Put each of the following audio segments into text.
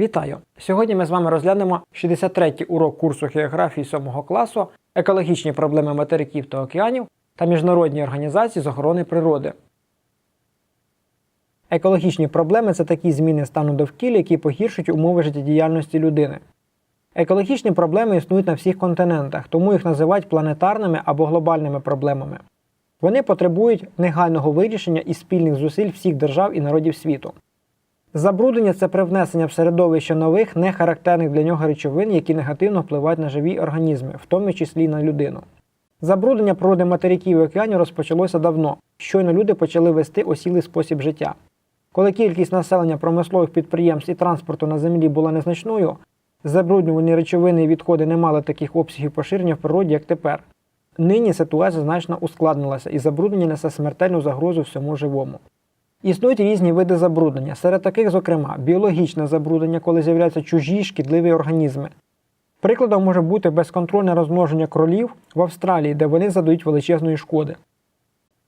Вітаю! Сьогодні ми з вами розглянемо 63-й урок курсу географії 7 класу, екологічні проблеми материків та океанів та міжнародні організації з охорони природи. Екологічні проблеми це такі зміни стану довкілля, які погіршують умови життєдіяльності людини. Екологічні проблеми існують на всіх континентах, тому їх називають планетарними або глобальними проблемами. Вони потребують негайного вирішення і спільних зусиль всіх держав і народів світу. Забруднення це привнесення в середовище нових, нехарактерних для нього речовин, які негативно впливають на живі організми, в тому числі й на людину. Забруднення природи материків і океанів розпочалося давно, щойно люди почали вести осілий спосіб життя. Коли кількість населення промислових підприємств і транспорту на землі була незначною, забруднювані речовини і відходи не мали таких обсягів поширення в природі, як тепер. Нині ситуація значно ускладнилася і забруднення несе смертельну загрозу всьому живому. Існують різні види забруднення. Серед таких, зокрема, біологічне забруднення, коли з'являються чужі шкідливі організми. Прикладом може бути безконтрольне розмноження кролів в Австралії, де вони задають величезної шкоди.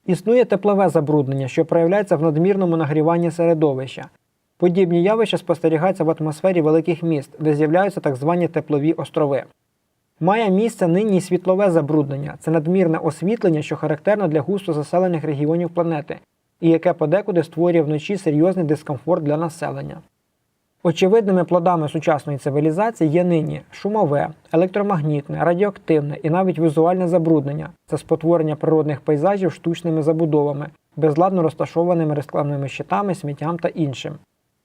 Існує теплове забруднення, що проявляється в надмірному нагріванні середовища. Подібні явища спостерігаються в атмосфері великих міст, де з'являються так звані теплові острови. Має місце нині світлове забруднення це надмірне освітлення, що характерно для густо заселених регіонів планети, і яке подекуди створює вночі серйозний дискомфорт для населення. Очевидними плодами сучасної цивілізації є нині шумове, електромагнітне, радіоактивне і навіть візуальне забруднення це спотворення природних пейзажів штучними забудовами, безладно розташованими рекламними щитами, сміттям та іншим.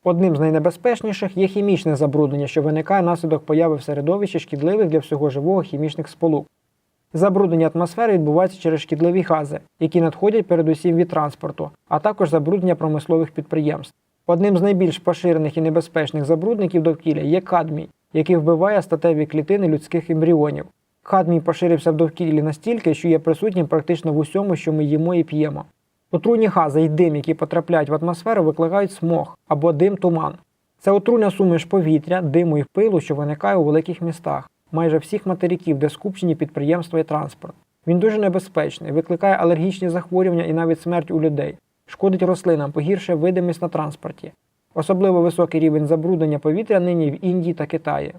Одним з найнебезпечніших є хімічне забруднення, що виникає внаслідок появи в середовищі шкідливих для всього живого хімічних сполук. Забруднення атмосфери відбувається через шкідливі гази, які надходять передусім від транспорту, а також забруднення промислових підприємств. Одним з найбільш поширених і небезпечних забрудників довкілля є кадмій, який вбиває статеві клітини людських ембріонів. Кадмій поширився в довкіллі настільки, що є присутнім практично в усьому, що ми їмо і п'ємо. Отруйні гази і дим, які потрапляють в атмосферу, викликають смог або дим-туман. Це отруйна суміш повітря, диму і пилу, що виникає у великих містах, майже всіх материків, де скупчені підприємства і транспорт. Він дуже небезпечний, викликає алергічні захворювання і навіть смерть у людей, шкодить рослинам, погіршує видимість на транспорті. Особливо високий рівень забруднення повітря нині в Індії та Китаї.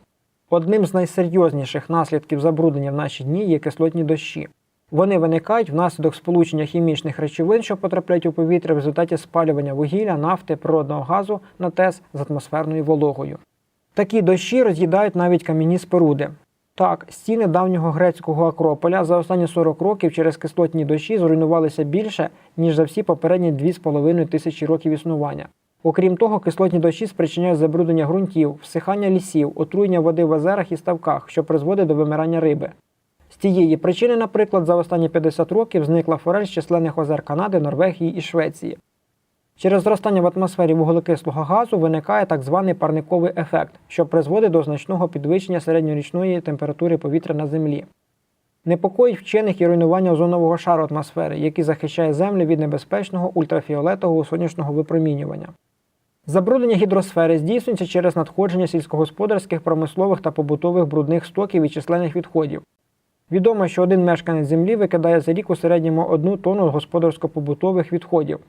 Одним з найсерйозніших наслідків забруднення в наші дні є кислотні дощі. Вони виникають внаслідок сполучення хімічних речовин, що потрапляють у повітря в результаті спалювання вугілля, нафти, природного газу на ТЕС з атмосферною вологою. Такі дощі роз'їдають навіть кам'яні споруди. Так, стіни давнього грецького Акрополя за останні 40 років через кислотні дощі зруйнувалися більше, ніж за всі попередні 2,5 тисячі років існування. Окрім того, кислотні дощі спричиняють забруднення ґрунтів, всихання лісів, отруєння води в озерах і ставках, що призводить до вимирання риби. З цієї причини, наприклад, за останні 50 років зникла форель з численних озер Канади, Норвегії і Швеції. Через зростання в атмосфері вуглекислого газу виникає так званий парниковий ефект, що призводить до значного підвищення середньорічної температури повітря на землі. Непокоїть вчених і руйнування озонового шару атмосфери, який захищає землю від небезпечного ультрафіолетового сонячного випромінювання. Забруднення гідросфери здійснюється через надходження сільськогосподарських, промислових та побутових брудних стоків і численних відходів. Відомо, що один мешканець землі викидає за рік у середньому одну тонну господарсько-побутових відходів.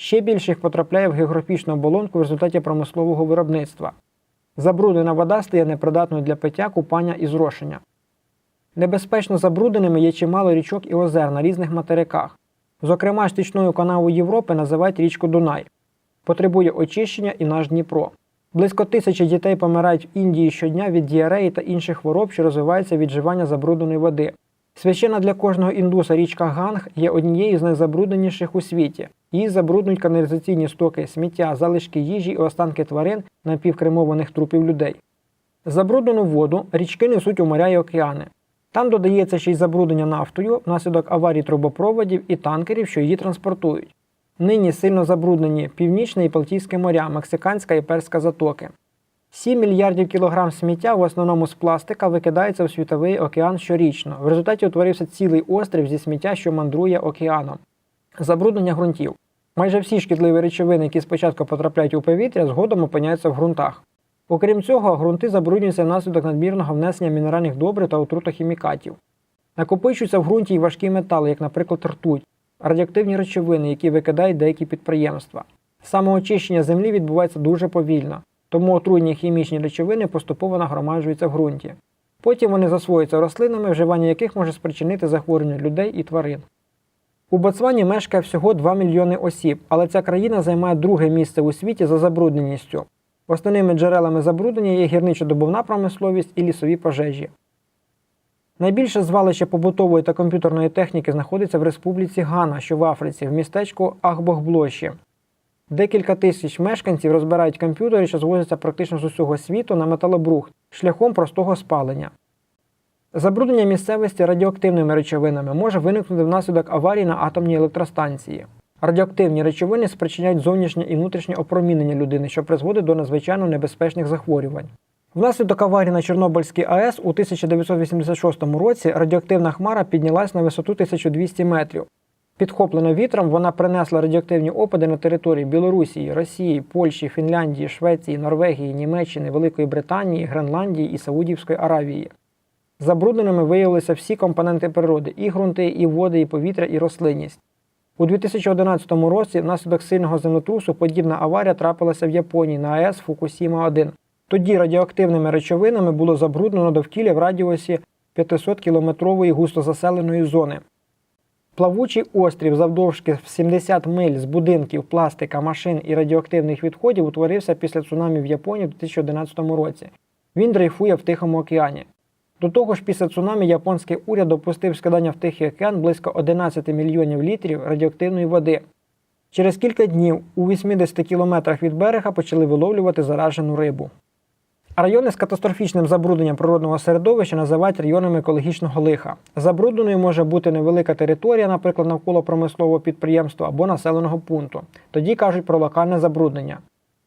Ще більше їх потрапляє в географічну оболонку в результаті промислового виробництва. Забруднена вода стає непридатною для пиття, купання і зрошення. Небезпечно забрудненими є чимало річок і озер на різних материках. Зокрема, стічною канавою Європи називають річку Дунай. Потребує очищення і наш Дніпро. Близько тисячі дітей помирають в Індії щодня від діареї та інших хвороб, що розвиваються від вживання забрудненої води. Священна для кожного індуса річка Ганг є однією з найзабрудненіших у світі. Її забруднують каналізаційні стоки, сміття, залишки їжі і останки тварин напівкремованих трупів людей. Забруднену воду річки несуть у моря і океани. Там додається ще й забруднення нафтою внаслідок аварій трубопроводів і танкерів, що її транспортують. Нині сильно забруднені Північне і Балтійське моря, Мексиканська і Перська затоки. 7 мільярдів кілограм сміття, в основному з пластика, викидається у світовий океан щорічно. В результаті утворився цілий острів зі сміття, що мандрує океаном. Забруднення ґрунтів. Майже всі шкідливі речовини, які спочатку потрапляють у повітря, згодом опиняються в ґрунтах. Окрім цього, ґрунти забруднюються внаслідок надмірного внесення мінеральних добрив та отрутохімікатів. Накопичуються в ґрунті й важкі метали, як, наприклад, ртуть, радіоактивні речовини, які викидають деякі підприємства. Самоочищення землі відбувається дуже повільно. Тому отруйні хімічні речовини поступово нагромаджуються в ґрунті. Потім вони засвоюються рослинами, вживання яких може спричинити захворювання людей і тварин. У Ботсвані мешкає всього 2 мільйони осіб, але ця країна займає друге місце у світі за забрудненістю. Основними джерелами забруднення є гірничо-добувна промисловість і лісові пожежі. Найбільше звалище побутової та комп'ютерної техніки знаходиться в республіці Гана, що в Африці, в містечку Ахбохблощі. Декілька тисяч мешканців розбирають комп'ютери, що звозяться практично з усього світу на металобрухт шляхом простого спалення. Забруднення місцевості радіоактивними речовинами може виникнути внаслідок аварії на атомній електростанції. Радіоактивні речовини спричиняють зовнішнє і внутрішнє опромінення людини, що призводить до надзвичайно небезпечних захворювань. Внаслідок аварії на Чорнобильській АЕС у 1986 році радіоактивна хмара піднялась на висоту 1200 метрів. Підхоплена вітром, вона принесла радіоактивні опади на території Білорусі, Росії, Польщі, Фінляндії, Швеції, Норвегії, Німеччини, Великої Британії, Гренландії і Саудівської Аравії. Забрудненими виявилися всі компоненти природи і ґрунти, і води, і повітря, і рослинність. У 2011 році внаслідок сильного землетрусу подібна аварія трапилася в Японії на АЕС Фукусіма-1. Тоді радіоактивними речовинами було забруднено довкілля в радіусі 500 кілометрової густозаселеної зони. Плавучий острів завдовжки в 70 миль з будинків, пластика, машин і радіоактивних відходів утворився після цунамі в Японії в 2011 році. Він дрейфує в Тихому океані. До того ж, після цунамі японський уряд допустив скидання в Тихий океан близько 11 мільйонів літрів радіоактивної води. Через кілька днів у 80 кілометрах від берега почали виловлювати заражену рибу. Райони з катастрофічним забрудненням природного середовища називають районами екологічного лиха. Забрудненою може бути невелика територія, наприклад, навколо промислового підприємства або населеного пункту. Тоді кажуть про локальне забруднення.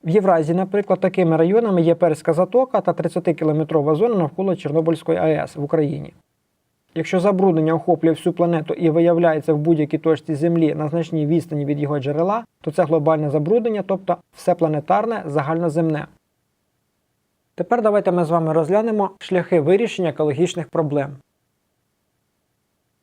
В Євразії, наприклад, такими районами є Перська затока та 30-кілометрова зона навколо Чорнобильської АЕС в Україні. Якщо забруднення охоплює всю планету і виявляється в будь-якій точці Землі на значній відстані від його джерела, то це глобальне забруднення, тобто всепланетарне загальноземне. Тепер давайте ми з вами розглянемо шляхи вирішення екологічних проблем.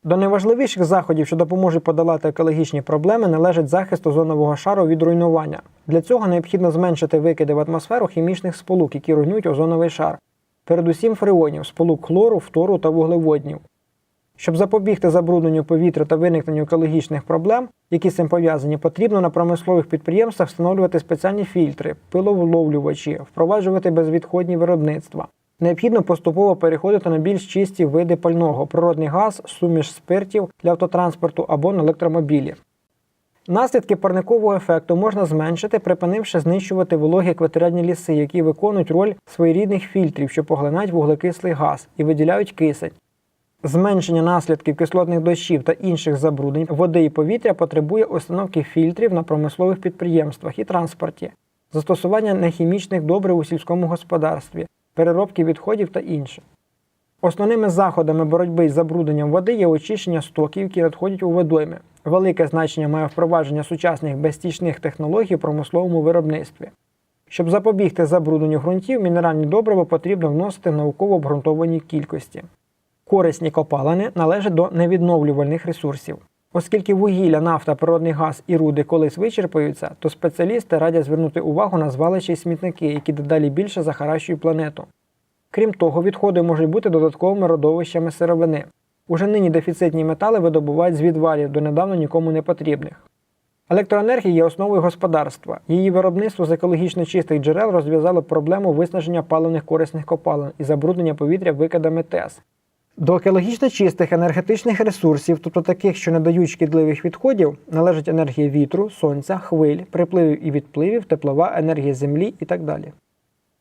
До найважливіших заходів, що допоможуть подолати екологічні проблеми, належить захист озонового шару від руйнування. Для цього необхідно зменшити викиди в атмосферу хімічних сполук, які руйнують озоновий шар, передусім фреонів, сполук хлору, фтору та вуглеводнів. Щоб запобігти забрудненню повітря та виникненню екологічних проблем, які з цим пов'язані, потрібно на промислових підприємствах встановлювати спеціальні фільтри, пиловловлювачі, впроваджувати безвідходні виробництва. Необхідно поступово переходити на більш чисті види пального природний газ, суміш спиртів для автотранспорту або на електромобілі. Наслідки парникового ефекту можна зменшити, припинивши знищувати вологі екваторіальні ліси, які виконують роль своєрідних фільтрів, що поглинають вуглекислий газ і виділяють кисень. Зменшення наслідків кислотних дощів та інших забруднень води і повітря потребує установки фільтрів на промислових підприємствах і транспорті, застосування нехімічних добрив у сільському господарстві, переробки відходів та інше. Основними заходами боротьби з забрудненням води є очищення стоків, які надходять у водойми. Велике значення має впровадження сучасних безстічних технологій в промисловому виробництві. Щоб запобігти забрудненню ґрунтів, мінеральні добрива потрібно вносити в науково обґрунтованій кількості. Корисні копалини належать до невідновлювальних ресурсів. Оскільки вугілля, нафта, природний газ і руди колись вичерпаються, то спеціалісти радять звернути увагу на звалища і смітники, які дедалі більше захаращують планету. Крім того, відходи можуть бути додатковими родовищами сировини. Уже нині дефіцитні метали видобувають з відвалів до недавно нікому не потрібних. Електроенергія є основою господарства. Її виробництво з екологічно чистих джерел розв'язало проблему виснаження паливних корисних копалин і забруднення повітря викидами ТЕС. До екологічно чистих енергетичних ресурсів, тобто таких, що не дають шкідливих відходів, належить енергія вітру, сонця, хвиль, припливів і відпливів, теплова енергія землі і так далі.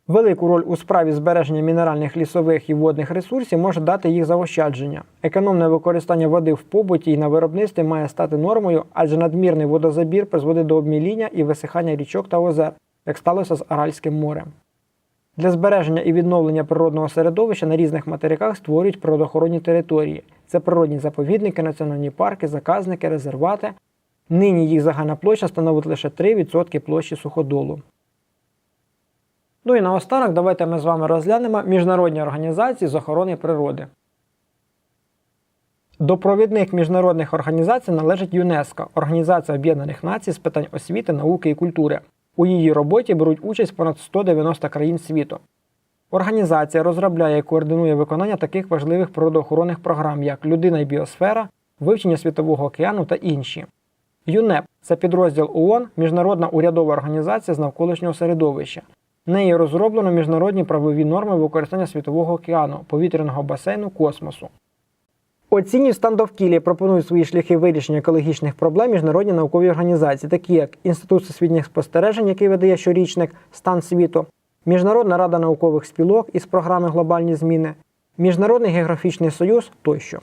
Велику роль у справі збереження мінеральних лісових і водних ресурсів може дати їх заощадження. Економне використання води в побуті і на виробництві має стати нормою, адже надмірний водозабір призводить до обміління і висихання річок та озер, як сталося з Аральським морем. Для збереження і відновлення природного середовища на різних материках створюють природоохоронні території. Це природні заповідники, національні парки, заказники, резервати. Нині їх загальна площа становить лише 3% площі суходолу. Ну і наостанок давайте ми з вами розглянемо міжнародні організації з охорони природи. До провідних міжнародних організацій належить ЮНЕСКО Організація Об'єднаних Націй з питань освіти, науки і культури. У її роботі беруть участь понад 190 країн світу. Організація розробляє і координує виконання таких важливих природоохоронних програм, як Людина і біосфера, вивчення світового океану та інші. ЮНЕП це підрозділ ООН, міжнародна урядова організація з навколишнього середовища. Нею розроблено міжнародні правові норми використання світового океану, повітряного басейну, космосу. Оцінюють стан довкілля пропонують свої шляхи вирішення екологічних проблем міжнародні наукові організації, такі як Інститут всесвітніх спостережень, який видає щорічник Стан світу, Міжнародна рада наукових спілок із програми Глобальні зміни, Міжнародний географічний союз тощо.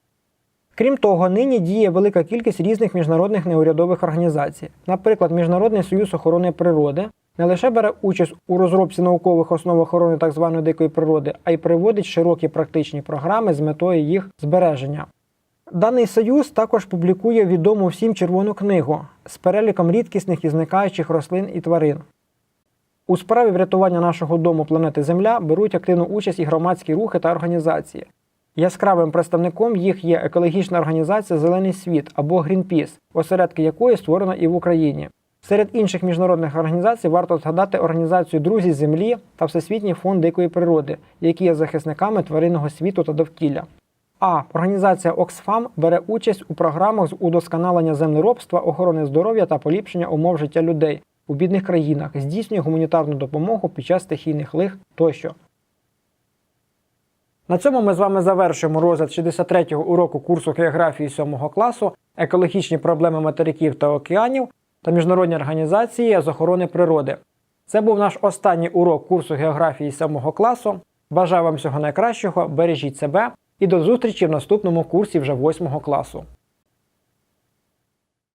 Крім того, нині діє велика кількість різних міжнародних неурядових організацій. Наприклад, Міжнародний союз охорони природи не лише бере участь у розробці наукових основ охорони так званої дикої природи, а й приводить широкі практичні програми з метою їх збереження. Даний союз також публікує відому всім червону книгу з переліком рідкісних і зникаючих рослин і тварин. У справі врятування нашого дому планети Земля беруть активну участь і громадські рухи та організації. Яскравим представником їх є екологічна організація Зелений світ або Greenpeace, осередки якої створено і в Україні. Серед інших міжнародних організацій варто згадати організацію Друзі Землі та Всесвітній фонд дикої природи, які є захисниками тваринного світу та довкілля. А організація Oxfam бере участь у програмах з удосконалення землеробства, охорони здоров'я та поліпшення умов життя людей у бідних країнах, здійснює гуманітарну допомогу під час стихійних лих тощо. На цьому ми з вами завершуємо розгляд 63-го уроку курсу географії 7 класу екологічні проблеми материків та океанів та міжнародні організації з охорони природи. Це був наш останній урок курсу географії 7 класу. Бажаю вам всього найкращого, бережіть себе і до зустрічі в наступному курсі вже 8 класу.